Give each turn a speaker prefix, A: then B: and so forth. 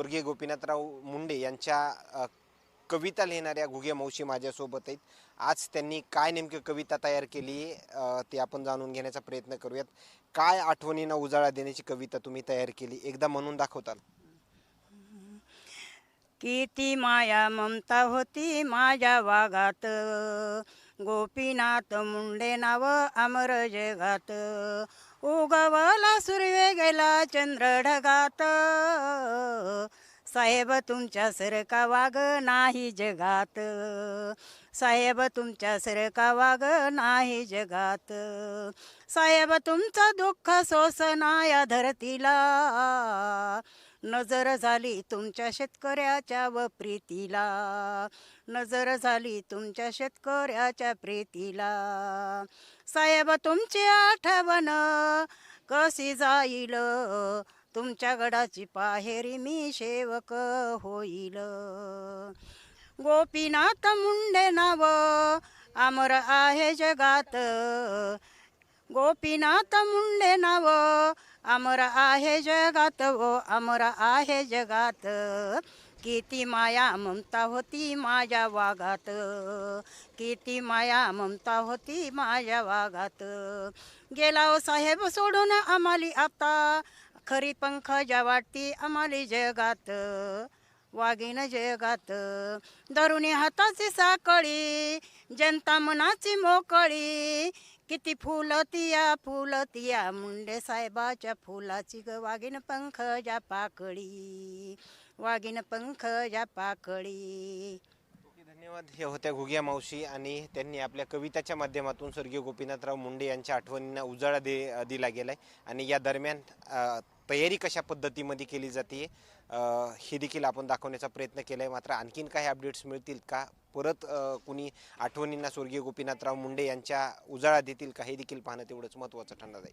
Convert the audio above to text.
A: स्वर्गीय गोपीनाथराव मुंडे यांच्या कविता लिहिणाऱ्या घुगे मावशी माझ्यासोबत आहेत. आज त्यांनी काय नेमकी कविता तयार केली ते आपण जाणून घेण्याचा प्रयत्न करूयात. काय आठवणींना उजाळा देण्याची कविता तुम्ही तयार केली एकदा म्हणून दाखवताल.
B: किती माया ममता होती माझ्या वागात गोपीनाथ मुंडे नाव अमर जगात. उगवला सूर्य गेला चंद्र ढगात साहेब तुमच्या सरका वाग नाही जगात. साहेब तुमच्या सरका वाग नाही जगात. साहेब तुमचं दुःख सोसना या धरतीला. नजर झाली तुमच्या शेतकऱ्याच्या व प्रीतीला. नजर झाली तुमच्या शेतकऱ्याच्या प्रीतीला. साहेब तुमची आठवण कशी जाईल? तुमच्या गडाची पाहेरी मी सेवक होईल. गोपीनाथ मुंडे नाव आमर आहे जगात. गोपीनाथ मुंडे नाव अमर आहे जगात वो अमर आहे जगात. किती माया ममता होती माझ्या वागात किती माया ममता होती माझ्या वागात गेला ओ साहेब सोडून आम्हाली आता खरी पंख ज्या वाटती आम्हाली जगात. वागीन जगात धरुणी हाताची साकळी जनता मनाची मोकळी. किती फुलतिया फुलतिया मुंडे साहेबाच्या फुलाची ग वाघीन पंख ज्या पाकळी वाघीन पंख ज्या पाकळी.
A: धन्यवाद. हे होत्या घुग्या मावशी आणि त्यांनी आपल्या कविताच्या माध्यमातून स्वर्गीय गोपीनाथराव मुंडे यांच्या आठवणींना उजाळा दे दिला गेलाय. आणि या दरम्यान तयारी कशा पद्धतीमध्ये केली जाते हे देखील आपण दाखवण्याचा प्रयत्न केला आहे मात्र आणखीन काही अपडेट्स मिळतील का? परत कुणी आठवणींना स्वर्गीय गोपीनाथराव मुंडे यांच्या उजाळा देतील का? हे देखील पाहणं तेवढंच महत्त्वाचं ठरणार आहे.